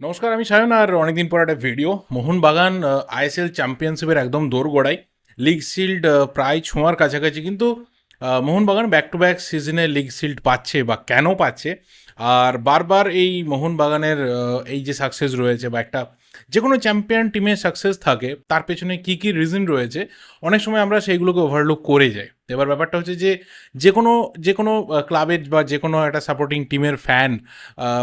নমস্কার, আমি সায়ন আর অনেকদিন পর একটা ভিডিও মোহনবাগান আইএসএল চ্যাম্পিয়নশিপের একদম দোরগোড়ায় লিগ শিল্ড প্রায় ছোঁয়ার কাছাকাছি কিন্তু মোহনবাগান ব্যাক টু ব্যাক সিজনে লিগ শিল্ড পাচ্ছে বা কেন পাচ্ছে? আর বারবার এই মোহনবাগানের এই যে সাকসেস রয়েছে বা একটা যে কোনো চ্যাম্পিয়ন টিমের সাকসেস থাকে, তার পেছনে কী কী রিজন রয়েছে, অনেক সময় আমরা সেইগুলোকে ওভারলুক করে যাই। এবার ব্যাপারটা হচ্ছে যে যে কোনো যে কোনো ক্লাবের বা যে কোনো একটা সাপোর্টিং টিমের ফ্যান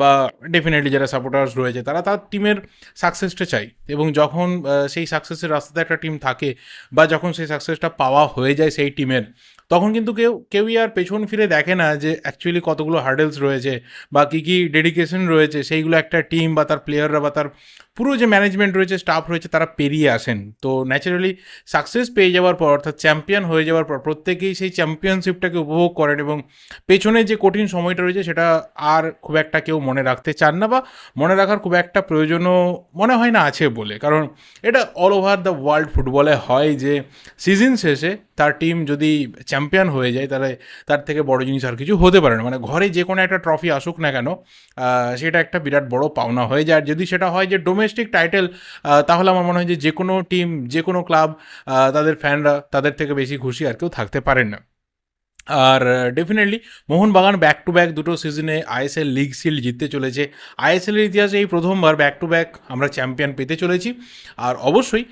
বা ডেফিনেটলি যারা সাপোর্টার্স রয়েছে, তারা তার টিমের সাকসেসটা চাই এবং যখন সেই সাকসেসের রাস্তাতে একটা টিম থাকে, বা যখন সেই সাকসেসটা পাওয়া হয়ে যায় সেই টিমের তখন কিন্তু কেউ, কেউই আর পেছন ফিরে দেখে না যে অ্যাকচুয়ালি কতগুলো হার্ডেলস রয়েছে, বা কী কী ডেডিকেশন রয়েছে, সেইগুলো একটা টিম বা তার প্লেয়াররা বা তার পুরো যে ম্যানেজমেন্ট রয়েছে স্টাফ রয়েছে, তারা পেরিয়ে আসেন। তো ন্যাচারালি সাকসেস পেয়ে যাওয়ার পর, অর্থাৎ চ্যাম্পিয়ন হয়ে যাওয়ার পর, প্রত্যেকেই সেই চ্যাম্পিয়নশিপটাকে উপভোগ করেন এবং পেছনে যে কঠিন সময়টা রয়েছে, সেটা আর খুব একটা কেউ মনে রাখতে চান না বা মনে রাখার খুব একটা প্রয়োজনও মনে হয় না আছে বলে। কারণ এটা অল ওভার দ্য ওয়ার্ল্ড ফুটবলে হয় যে সিজন শেষে তার টিম যদি চ্যাম্পিয়ন হয়ে যায়, তাহলে তার থেকে বড় জিনিস আর কিছু হতে পারে না। মানে ঘরে যে কোনো একটা ট্রফি আসুক না কেন সেটা একটা বিরাট বড় পাওনা হয়ে যায়। আর যদি সেটা হয় যে ডোমেস্টিক টাইটেল তাহলে আমার মনে হয় যে যে কোনো টিম যে কোনো ক্লাব তাদের ফ্যানরা তাদের থেকে বেশি খুশি আর কেউ থাকতে পারেন না। আর definitely Mohun Bagan back to back দুটো সিজনে আইএসএল লিগ শিল্ড জিততে চলেছে। আইএসএলের ইতিহাসে এই প্রথমবার ব্যাক টু ব্যাক আমরা চ্যাম্পিয়ন পেতে চলেছি। আর অবশ্যই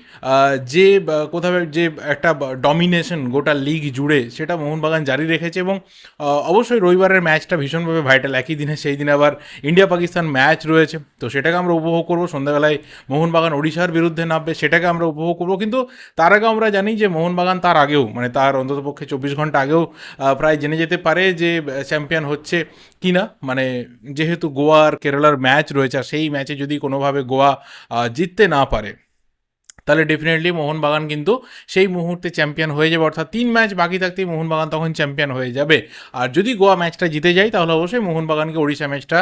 যে কোথাও যে একটা ডমিনেশন গোটা লিগ জুড়ে সেটা মোহনবাগান জারি রেখেছে এবং অবশ্যই রবিবারের ম্যাচটা ভীষণভাবে ভাইটাল একই দিনে সেই দিন আবার ইন্ডিয়া পাকিস্তান ম্যাচ রয়েছে। তো সেটাকে আমরা উপভোগ করব। সন্ধ্যাবেলায় মোহনবাগান ওড়িশার বিরুদ্ধে নামবে, সেটাকে আমরা উপভোগ করব। কিন্তু তার আগে আমরা জানি যে মোহনবাগান তার আগেও মানে তার অন্ততপক্ষে চব্বিশ ঘণ্টা আগেও প্রায় জেনে যেতে পারে যে চ্যাম্পিয়ন হচ্ছে কি না মানে যেহেতু গোয়া আর কেরালার ম্যাচ রয়েছে, আর সেই ম্যাচে যদি কোনোভাবে গোয়া জিততে না পারে তাহলে ডেফিনেটলি মোহনবাগান কিন্তু সেই মুহূর্তে চ্যাম্পিয়ন হয়ে যাবে। অর্থাৎ তিন ম্যাচ বাকি থাকতেই মোহনবাগান তখন চ্যাম্পিয়ন হয়ে যাবে। আর যদি গোয়া ম্যাচটা জিতে যায়, তাহলে অবশ্যই মোহনবাগানকে ওড়িশা ম্যাচটা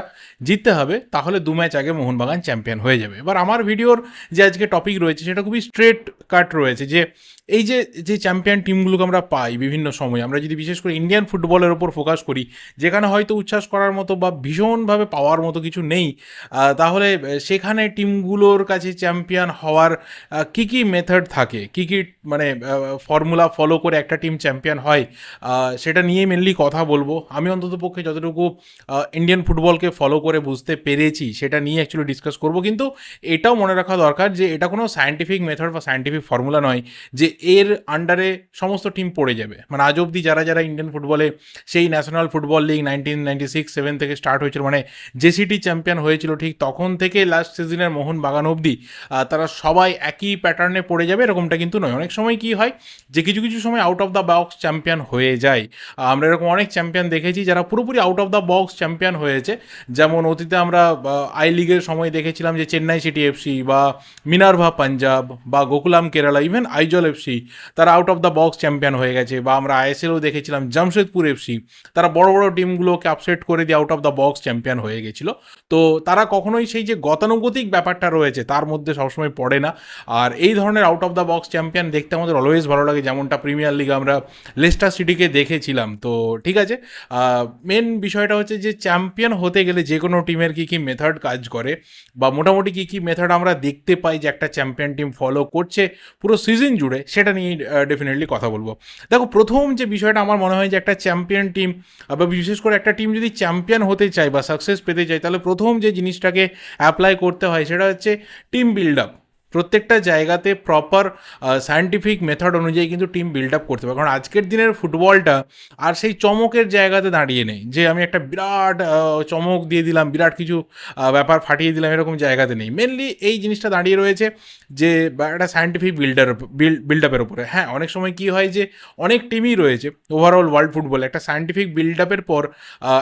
জিততে হবে। তাহলে দু ম্যাচ আগে মোহনবাগান চ্যাম্পিয়ন হয়ে যাবে। এবার আমার ভিডিওর যে আজকে টপিক রয়েছে, সেটা খুবই স্ট্রেট কাট রয়েছে যে, এই যে যে চ্যাম্পিয়ন টিমগুলোকে আমরা পাই বিভিন্ন সময়, আমরা যদি বিশেষ করে ইন্ডিয়ান ফুটবলের ওপর ফোকাস করি, যেখানে হয়তো উচ্ছ্বাস করার মতো বা ভীষণভাবে পাওয়ার মতো কিছু নেই তাহলে সেখানে টিমগুলোর কাছে চ্যাম্পিয়ন হওয়ার কি কি মেথড থাকে? কি কি মানে ফর্মুলা ফলো করে একটা টিম চ্যাম্পিয়ন হয় সেটা নিয়ে মেনলি কথা বলব। আমি অন্তত পক্ষে যতটুকু ইন্ডিয়ান ফুটবলকে ফলো করে বুঝতে পেরেছি, সেটা নিয়ে অ্যাকচুয়ালি ডিসকাস করব। কিন্তু এটাও মনে রাখা দরকার যে, এটা কোনো সায়েন্টিফিক মেথড বা সায়েন্টিফিক ফর্মুলা নয় যে, এর আন্ডারে সমস্ত টিম পড়ে যাবে। মানে আজ অবধি যারা যারা ইন্ডিয়ান ফুটবলে সেই national football league nineteen ninety six seven থেকে স্টার্ট হয়েছিল মানে জেসিটি চ্যাম্পিয়ন হয়েছিল, ঠিক তখন থেকে লাস্ট সিজনের মোহন বাগান অবধি তারা সবাই একই প্যাটার্নে পড়ে যাবে, এরকমটা কিন্তু নয়। অনেক সময় কি হয় যে কিছু কিছু সময় out of the box champion হয়ে যায়। আমরা এরকম অনেক চ্যাম্পিয়ন দেখেছি যারা পুরোপুরি out of the box champion হয়েছে। যেমন অতীতে আমরা আই লিগের সময় দেখেছিলাম যে চেন্নাই সিটি এফসি বা মিনারভা পাঞ্জাব বা Gokulam Kerala even Aizawl FC তারা out of the box champion হয়ে গেছে। বা আমরা আইএসএলও দেখেছিলাম জামশেদপুর এফসি তারা বড় বড় টিমগুলোকে আপসেট করে দিয়ে out of the box champion হয়ে গেছিল। তো তারা কখনোই সেই যে গতানুগতিক ব্যাপারটা রয়েছে, তার মধ্যে সবসময় পড়ে না। আর এই ধরনের out of the box champion দেখতে আমাদের অলওয়েজ ভালো লাগে। যেমনটা প্রিমিয়ার লিগ আমরা লেস্টার সিটিকে দেখেছিলাম। তো ঠিক আছে মেন বিষয়টা হচ্ছে যে চ্যাম্পিয়ন হতে গেলে যে কোনো টিমের কী কী মেথড কাজ করে বা মোটামুটি কী কী মেথড আমরা দেখতে পাই যে একটা চ্যাম্পিয়ন টিম ফলো করছে পুরো সিজন জুড়ে, সেটা নিয়ে ডেফিনেটলি কথা বলব। দেখো, প্রথম যে বিষয়টা আমার মনে হয় যে একটা চ্যাম্পিয়ন টিম বা বিশেষ করে একটা টিম যদি চ্যাম্পিয়ন হতে চায় বা সাকসেস পেতে চায়, তাহলে প্রথম যে জিনিসটাকে অ্যাপ্লাই করতে হয় সেটা হচ্ছে টিম বিল্ড আপ প্রত্যেকটা জায়গাতে প্রপার সায়েন্টিফিক মেথড অনুযায়ী কিন্তু টিম বিল্ড আপ করতে হবে কারণ আজকের দিনের ফুটবলটা আর সেই চমকের জায়গাতে দাঁড়িয়ে নেই। যে আমি একটা বিরাট চমক দিয়ে দিলাম, বিরাট কিছু ব্যাপার ফাটিয়ে দিলাম এরকম জায়গাতে নেই। মেনলি এই জিনিসটা দাঁড়িয়ে রয়েছে যে একটা সায়েন্টিফিক বিল্ডার বিল্ড আপের উপরে। হ্যাঁ অনেক সময় কি হয় যে, অনেক টিমই রয়েছে ওভারঅল ওয়ার্ল্ড ফুটবল একটা সায়েন্টিফিক বিল্ড আপের পর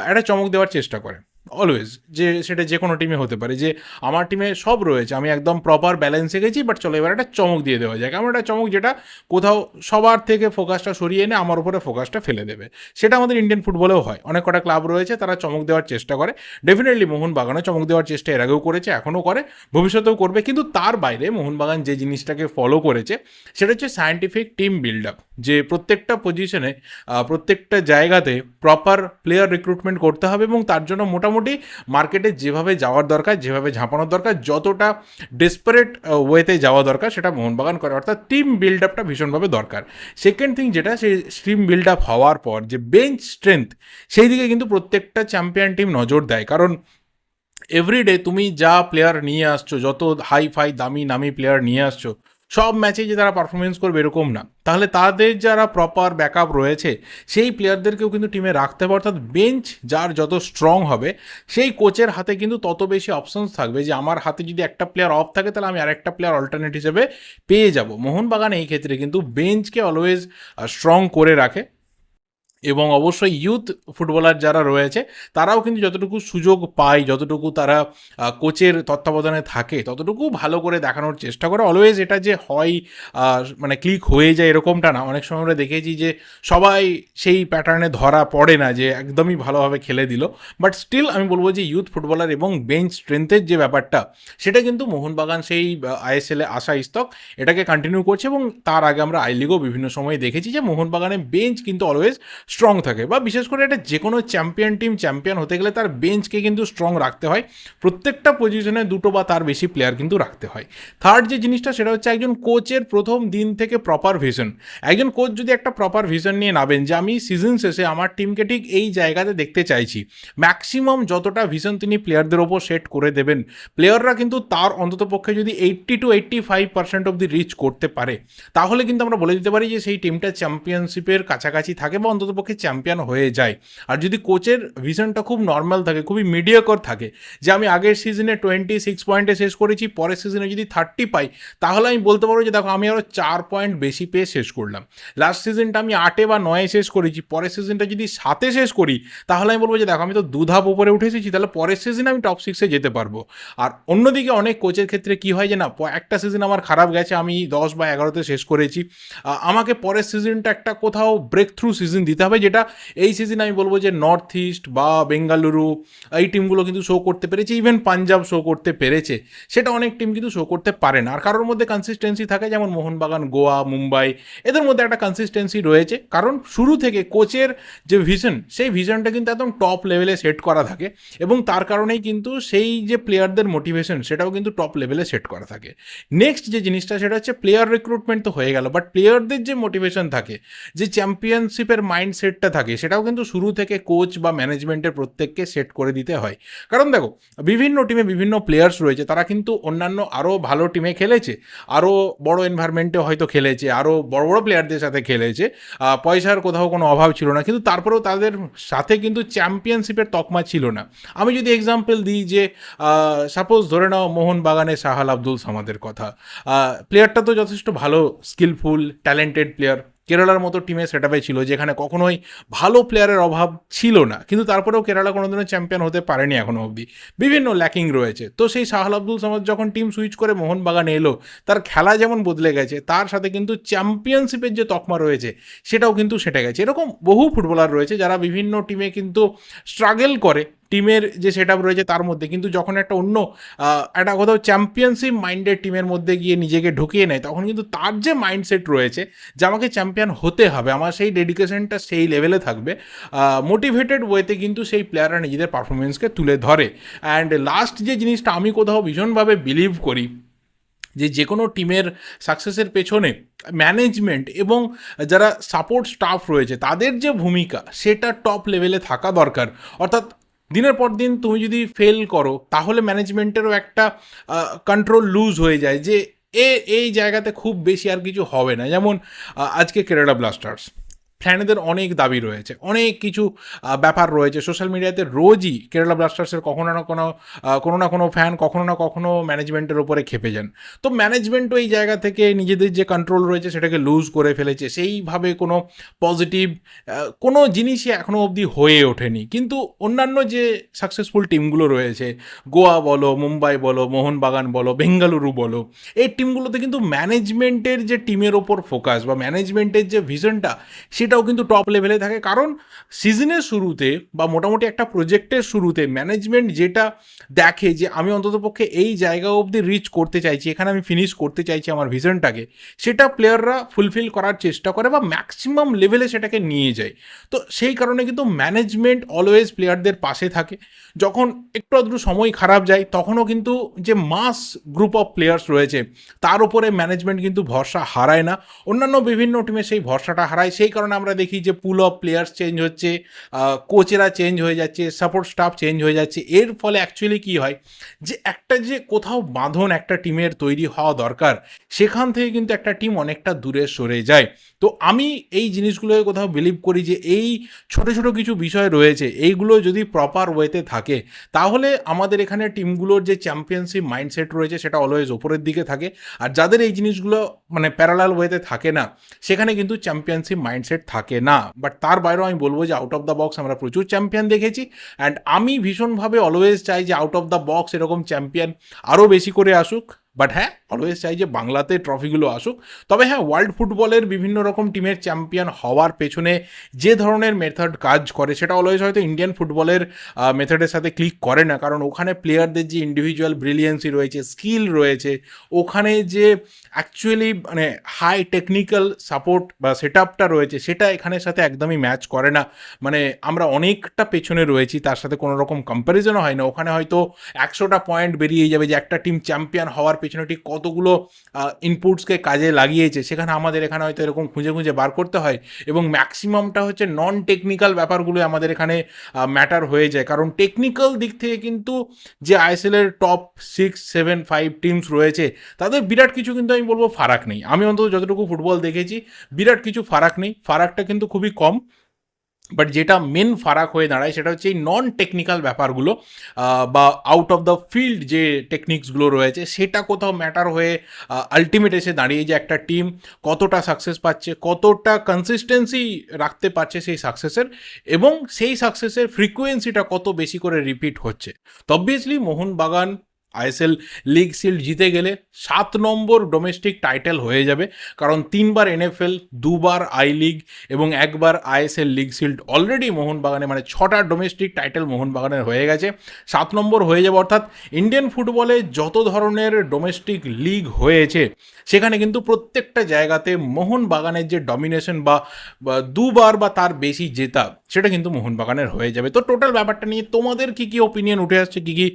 একটা চমক দেওয়ার চেষ্টা করে। অলওয়েজ যে সেটা যে কোনো টিমে হতে পারে, যে আমার টিমে সব রয়েছে, আমি একদম প্রপার ব্যালেন্সে গেছি বাট চলো এবার একটা চমক দিয়ে দেওয়া যায় এমন একটা চমক যেটা, কোথাও সবার থেকে ফোকাসটা সরিয়ে এনে আমার উপরে ফোকাসটা ফেলে দেবে। সেটা আমাদের ইন্ডিয়ান ফুটবলেও হয়। অনেক কটা ক্লাব রয়েছে, তারা চমক দেওয়ার চেষ্টা করে। ডেফিনেটলি মোহনবাগানও চমক দেওয়ার চেষ্টা এর আগেও করেছে, এখনও করে, ভবিষ্যতেও করবে। কিন্তু তার বাইরে মোহনবাগান যে জিনিসটাকে ফলো করেছে, সেটা হচ্ছে সায়েন্টিফিক টিম বিল্ড আপ যে প্রত্যেকটা পজিশনে প্রত্যেকটা জায়গাতে প্রপার প্লেয়ার রিক্রুটমেন্ট করতে হবে এবং তার জন্য মোটামুটি মোটামুটি মার্কেটে যেভাবে যাওয়ার দরকার, যেভাবে ঝাঁপানোর দরকার, যতটা ডেসপারেট ওয়েতে যাওয়া দরকার সেটা মোহনবাগান করে। অর্থাৎ টিম বিল্ড আপটা ভীষণভাবে দরকার। সেকেন্ড থিং যেটা, সেই টিম বিল্ড আপ হওয়ার পর যে বেঞ্চ স্ট্রেংথ সেই দিকে কিন্তু প্রত্যেকটা চ্যাম্পিয়ন টিম নজর দেয়। কারণ এভরিডে তুমি যা প্লেয়ার নিয়ে আসছো, যত হাই ফাই দামি নামি প্লেয়ার নিয়ে আসছো সব ম্যাচে যে তারা পারফরমেন্স করবে এরকম না। তাহলে তাদের যারা প্রপার ব্যাকআপ রয়েছে, সেই প্লেয়ারদেরকেও কিন্তু টিমে রাখতে হবে, অর্থাৎ বেঞ্চ যার যত স্ট্রং হবে, সেই কোচের হাতে কিন্তু তত বেশি অপশনস থাকবে যে, আমার হাতে যদি একটা প্লেয়ার অফ থাকে, তাহলে আমি আরেকটা প্লেয়ার অল্টারনেট হিসেবে পেয়ে যাব। মোহনবাগান এই ক্ষেত্রে কিন্তু বেঞ্চকে অলওয়েজ স্ট্রং করে রাখে। এবং অবশ্যই ইউথ ফুটবলার যারা রয়েছে, তারাও কিন্তু যতটুকু সুযোগ পায়, যতটুকু তারা কোচের তত্ত্বাবধানে থাকে, ততটুকু ভালো করে দেখানোর চেষ্টা করে। অলওয়েজ এটা যে হয় মানে ক্লিক হয়ে যায় এরকমটা না। অনেক সময় আমরা দেখেছি যে সবাই সেই প্যাটার্নে ধরা পড়ে না যে একদমই ভালোভাবে খেলে দিল। বাট স্টিল আমি বলব যে ইউথ ফুটবলার এবং বেঞ্চ স্ট্রেংথের যে ব্যাপারটা, সেটা কিন্তু মোহনবাগান সেই আইএসএলে আসা ইস্তক এটাকে কন্টিনিউ করছে এবং তার আগে আমরা আই লিগও বিভিন্ন সময় দেখেছি যে মোহনবাগানের বেঞ্চ কিন্তু অলওয়েজ স্ট্রং থাকে বা বিশেষ করে এটা যে কোনো চ্যাম্পিয়ন টিম চ্যাম্পিয়ন হতে গেলে তার বেঞ্চকে কিন্তু স্ট্রং রাখতে হয়। প্রত্যেকটা পজিশনে দুটো বা তার বেশি প্লেয়ার কিন্তু রাখতে হয়। থার্ড যে জিনিসটা সেটা হচ্ছে একজন কোচের প্রথম দিন থেকে প্রপার ভিশন একজন কোচ যদি একটা প্রপার ভিশন নিয়ে নাবেন যে আমি সিজন শেষে আমার টিমকে ঠিক এই জায়গাতে দেখতে চাইছি ম্যাক্সিমাম যতটা ভিশন তিনি প্লেয়ারদের ওপর সেট করে দেবেন প্লেয়াররা কিন্তু তার অন্ততপক্ষে যদি eighty two eighty five percent অব্দি রিচ করতে পারে, তাহলে কিন্তু আমরা বলে দিতে পারি যে সেই টিমটা চ্যাম্পিয়নশিপের কাছাকাছি থাকে বা অন্ততপক্ষে চ্যাম্পিয়ন হয়ে যায়। আর যদি কোচের ভিশনটা খুব নর্মাল থাকে, খুবই মিডিয়াকর থাকে, যে আমি আগের সিজনে টোয়েন্টি সিক্স পয়েন্টে শেষ করেছি, পরের সিজনে যদি থার্টি পাই, তাহলে আমি বলতে পারব যে দেখো, আমি আরও চার পয়েন্ট বেশি পেয়ে শেষ করলাম। লাস্ট সিজনটা আমি আটে বা নয়ে শেষ করেছি, পরের সিজনটা যদি সাতে শেষ করি, তাহলে আমি বলব যে দেখো, আমি তো দু ধাপ উপরে উঠে এসেছি তাহলে পরের সিজনে আমি টপ সিক্সে যেতে পারব। আর অন্যদিকে অনেক কোচের ক্ষেত্রে কি হয় যে না একটা সিজন আমার খারাপ গেছে, আমি দশ বা এগারোতে শেষ করেছি। আমাকে পরের সিজনটা একটা কোথাও ব্রেক থ্রু সিজন দিতে হবে। যেটা এই সিজনে আমি বলব যে নর্থ ইস্ট বা বেঙ্গালুরু এই টিমগুলো কিন্তু শো করতে পেরেছে ইভেন পাঞ্জাব শো করতে পেরেছে। সেটা অনেক টিম কিন্তু শো করতে পারে না। আর কারোর মধ্যে কনসিস্টেন্সি থাকে, যেমন মোহনবাগান, গোয়া, মুম্বাই, এদের মধ্যে একটা কনসিস্টেন্সি রয়েছে। কারণ শুরু থেকে কোচের যে ভিশন সেই ভিশনটা কিন্তু একদম টপ লেভেলে সেট করা থাকে। এবং তার কারণেই কিন্তু সেই যে প্লেয়ারদের মোটিভেশন সেটাও কিন্তু টপ লেভেলে সেট করা থাকে। নেক্সট যে জিনিসটা, সেটা হচ্ছে প্লেয়ার রিক্রুটমেন্ট তো হয়ে গেল। বাট প্লেয়ারদের যে মোটিভেশন থাকে, যে চ্যাম্পিয়নশিপের মাইন্ডসেটটা থাকে, সেটাও কিন্তু শুরু থেকে কোচ বা ম্যানেজমেন্টের প্রত্যেককে সেট করে দিতে হয়। কারণ দেখো, বিভিন্ন টিমে বিভিন্ন প্লেয়ার্স রয়েছে, তারা কিন্তু অন্যান্য আরও ভালো টিমে খেলেছে আরও বড় এনভায়রনমেন্টে হয়তো খেলেছে আরও বড় বড় প্লেয়ারদের সাথে খেলেছে পয়সার কোথাও কোনো অভাব ছিল না, কিন্তু তারপরেও তাদের সাথে কিন্তু চ্যাম্পিয়নশিপের তকমা ছিল না। আমি যদি এক্সাম্পল দিই যে সাপোজ ধরে নাও মোহনবাগানের সাহাল আব্দুল সামাদের কথা প্লেয়ারটা তো যথেষ্ট ভালো স্কিলফুল ট্যালেন্টেড প্লেয়ার কেরালার মতো টিমে সেট ছিল, যেখানে কখনোই ভালো প্লেয়ারের অভাব ছিল না। কিন্তু তারপরেও কেরালা কোনোদিনও চ্যাম্পিয়ন হতে পারেনি এখনও অবধি। বিভিন্ন ল্যাকিং রয়েছে। তো সেই সাহাল আব্দুল সামাদ যখন টিম সুইচ করে মোহনবাগানে এলো, তার খেলা যেমন বদলে গেছে, তার সাথে কিন্তু চ্যাম্পিয়নশিপের যে তকমা রয়েছে, সেটাও কিন্তু সেটে গেছে। এরকম বহু ফুটবলার রয়েছে যারা বিভিন্ন টিমে কিন্তু স্ট্রাগল করে। টিমের যে সেট রয়েছে তার মধ্যে। কিন্তু যখন একটা অন্য একটা কোথাও চ্যাম্পিয়নশিপ মাইন্ডেড টিমের মধ্যে গিয়ে নিজেকে ঢুকিয়ে নেয়, তখন কিন্তু তার যে মাইন্ডসেট রয়েছে যে আমাকে চ্যাম্পিয়ন হতে হবে, আমার সেই ডেডিকেশনটা সেই লেভেলে থাকবে মোটিভেটেড ওয়েতে কিন্তু সেই প্লেয়াররা নিজেদের পারফরমেন্সকে তুলে ধরে। অ্যান্ড লাস্ট যে জিনিসটা আমি কোথাও ভীষণভাবে বিলিভ করি, যে যে কোনো টিমের সাকসেসের পেছনে ম্যানেজমেন্ট এবং যারা সাপোর্ট স্টাফ রয়েছে, তাদের যে ভূমিকা, সেটা টপ লেভেলে থাকা দরকার। অর্থাৎ দিনের পর দিন তুমি যদি ফেল করো, তাহলে ম্যানেজমেন্টেরও একটা কন্ট্রোল লুজ হয়ে যায় যে, এ, এই জায়গাতে খুব বেশি আর কিছু হবে না। যেমন আজকে কেরালা ব্লাস্টার্স ফ্যানেদের অনেক দাবি রয়েছে, অনেক কিছু ব্যাপার রয়েছে। সোশ্যাল মিডিয়াতে রোজই কেরালা ব্লাস্টার্সের কখনো না কোনো কোনো না কোনো ফ্যান কখনো না কখনো ম্যানেজমেন্টের ওপরে খেপে যান। তো ম্যানেজমেন্টও এই জায়গা থেকে নিজেদের যে কন্ট্রোল রয়েছে সেটাকে লুজ করে ফেলেছে। সেইভাবে কোনো পজিটিভ কোনো জিনিসই এখনও অবধি হয়ে ওঠেনি। কিন্তু অন্যান্য যে সাকসেসফুল টিমগুলো রয়েছে, গোয়া বলো, মুম্বাই বলো, মোহনবাগান বলো, বেঙ্গালুরু বলো, এই টিমগুলোতে কিন্তু ম্যানেজমেন্টের যে টিমের ওপর ফোকাস বা ম্যানেজমেন্টের যে ভিশনটা সেটা সেটাও কিন্তু টপ লেভেলে থাকে। কারণ সিজনের শুরুতে বা মোটামুটি একটা প্রজেক্টের শুরুতে ম্যানেজমেন্ট যেটা দেখে যে আমি অন্ততপক্ষে এই জায়গা অবধি রিচ করতে চাইছি, এখানে আমি ফিনিশ করতে চাইছি আমার ভিশনটাকে সেটা প্লেয়াররা ফুলফিল করার চেষ্টা করে বা ম্যাক্সিমাম লেভেলে সেটাকে নিয়ে যায়। তো সেই কারণে কিন্তু ম্যানেজমেন্ট অলওয়েজ প্লেয়ারদের পাশে থাকে। যখন একটু আধটু সময় খারাপ যায়, তখনও কিন্তু যে মাস গ্রুপ অফ প্লেয়ার্স রয়েছে, তার উপরে ম্যানেজমেন্ট কিন্তু ভরসা হারায় না। অন্যান্য বিভিন্ন টিমে সেই ভরসাটা হারায়, সেই কারণে আমরা দেখি যে পুল অফ প্লেয়ার্স চেঞ্জ হচ্ছে কোচেরা চেঞ্জ হয়ে যাচ্ছে সাপোর্ট স্টাফ চেঞ্জ হয়ে যাচ্ছে। এর ফলে অ্যাকচুয়ালি কী হয় যে একটা যে কোথাও বাঁধন একটা টিমের তৈরি হওয়া দরকার, সেখান থেকে কিন্তু একটা টিম অনেকটা দূরে সরে যায়। তো আমি এই জিনিসগুলোকে কোথাও বিলিভ করি যে এই ছোট ছোট কিছু বিষয় রয়েছে, এইগুলো যদি প্রপার ওয়েতে থাকে, তাহলে আমাদের এখানে টিমগুলোর যে চ্যাম্পিয়নশিপ মাইন্ডসেট রয়েছে, সেটা অলওয়েজ ওপরের দিকে থাকে। আর যাদের এই জিনিসগুলো মানে প্যারালাল ওয়েতে থাকে না, সেখানে কিন্তু চ্যাম্পিয়নশিপ মাইন্ডসেট থাকে না। বাট তার বাইরেও আমি বলব যে আউট অফ দ্য বক্স আমরা প্রচুর চ্যাম্পিয়ন দেখেছি। অ্যান্ড আমি ভীষণভাবে অলওয়েজ চাই যে আউট অফ দ্য বক্স এরকম চ্যাম্পিয়ন আরও বেশি করে আসুক। বাট হ্যাঁ অলওয়েজ চাই যে বাংলাতে ট্রফিগুলো আসুক। তবে হ্যাঁ ওয়ার্ল্ড ফুটবলের বিভিন্ন রকম টিমের চ্যাম্পিয়ন হওয়ার পেছনে যে ধরনের মেথড কাজ করে, সেটা অলওয়েজ হয়তো ইন্ডিয়ান ফুটবলের মেথডের সাথে ক্লিক করে না। কারণ ওখানে প্লেয়ারদের যে ইন্ডিভিজুয়াল ব্রিলিয়েন্সি রয়েছে স্কিল রয়েছে, ওখানে যে অ্যাকচুয়ালি মানে হাই টেকনিক্যাল সাপোর্ট বা সেট আপটা রয়েছে, সেটা এখানের সাথে একদমই ম্যাচ করে না। মানে আমরা অনেকটা পেছনে রয়েছি, তার সাথে কোনো রকম কম্প্যারিজনও হয় না। ওখানে হয়তো একশোটা পয়েন্ট বেরিয়ে যাবে যে একটা টিম চ্যাম্পিয়ন হওয়ার পেছনে ঠিক কতগুলো ইনপুটসকে কাজে লাগিয়েছে, সেখানে আমাদের এখানে হয়তো এরকম খুঁজে খুঁজে বার করতে হয় এবং ম্যাক্সিমামটা হচ্ছে নন টেকনিক্যাল ব্যাপারগুলো আমাদের এখানে ম্যাটার হয়ে যায়। কারণ টেকনিক্যাল দিক থেকে কিন্তু যে আইএসএলের top six seven five teams রয়েছে, তাদের বিরাট কিছু কিন্তু আমি বলব ফারাক নেই। আমি অন্তত যতটুকু ফুটবল দেখেছি, বিরাট কিছু ফারাক নেই। ফারাকটা কিন্তু খুবই কম। বাট যেটা মেন ফারাক হয়ে দাঁড়ায় সেটা হচ্ছে এই নন টেকনিক্যাল ব্যাপারগুলো বা আউট অফ দ্য ফিল্ড যে টেকনিক্সগুলো রয়েছে, সেটা কোথাও ম্যাটার হয়ে আলটিমেট এসে দাঁড়িয়ে যে একটা টিম কতটা সাকসেস পাচ্ছে, কতটা কনসিস্টেন্সি রাখতে পারছে সেই সাকসেসের এবং সেই সাকসেসের ফ্রিকোয়েন্সিটা কত বেশি করে রিপিট হচ্ছে। তো obviously Mohun Bagan ISL league shield জিতে গেলে সাত নম্বর ডোমেস্টিক টাইটেল হয়ে যাবে। কারণ তিনবার এনএফএল, দুবার আই লিগ এবং একবার আইএসএল লিগ শিল্ড অলরেডি মোহনবাগানে মানে ছটা ডোমেস্টিক টাইটেল মোহনবাগানের হয়ে গেছে। সাত নম্বর হয়ে যাবে, অর্থাৎ ইন্ডিয়ান ফুটবলে যত ধরনের ডোমেস্টিক লিগ হয়েছে, সেখানে কিন্তু প্রত্যেকটা জায়গাতে মোহনবাগানের যে ডমিনেশন বা বা দুবার বা তার বেশি জেতা সেটা কিন্তু মোহনবাগানের হয়ে যাবে। তো টোটাল ব্যাপারটা নিয়ে তোমাদের কি কি ওপিনিয়ন উঠে আসছে? কি কি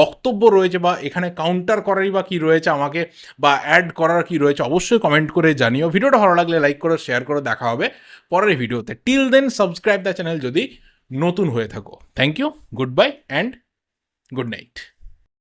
বক্তব্য রয়েছে বা এখানে কাউন্টার করারই বা কি রয়েছে আমাকে বা অ্যাড করার কি রয়েছে অবশ্যই কমেন্ট করে জানিও। ভিডিওটা ভালো লাগলে লাইক করো শেয়ার করো, দেখা হবে পরের ভিডিওতে। Till then subscribe the channel যদি নতুন হয়ে থাকো। Thank you goodbye and good night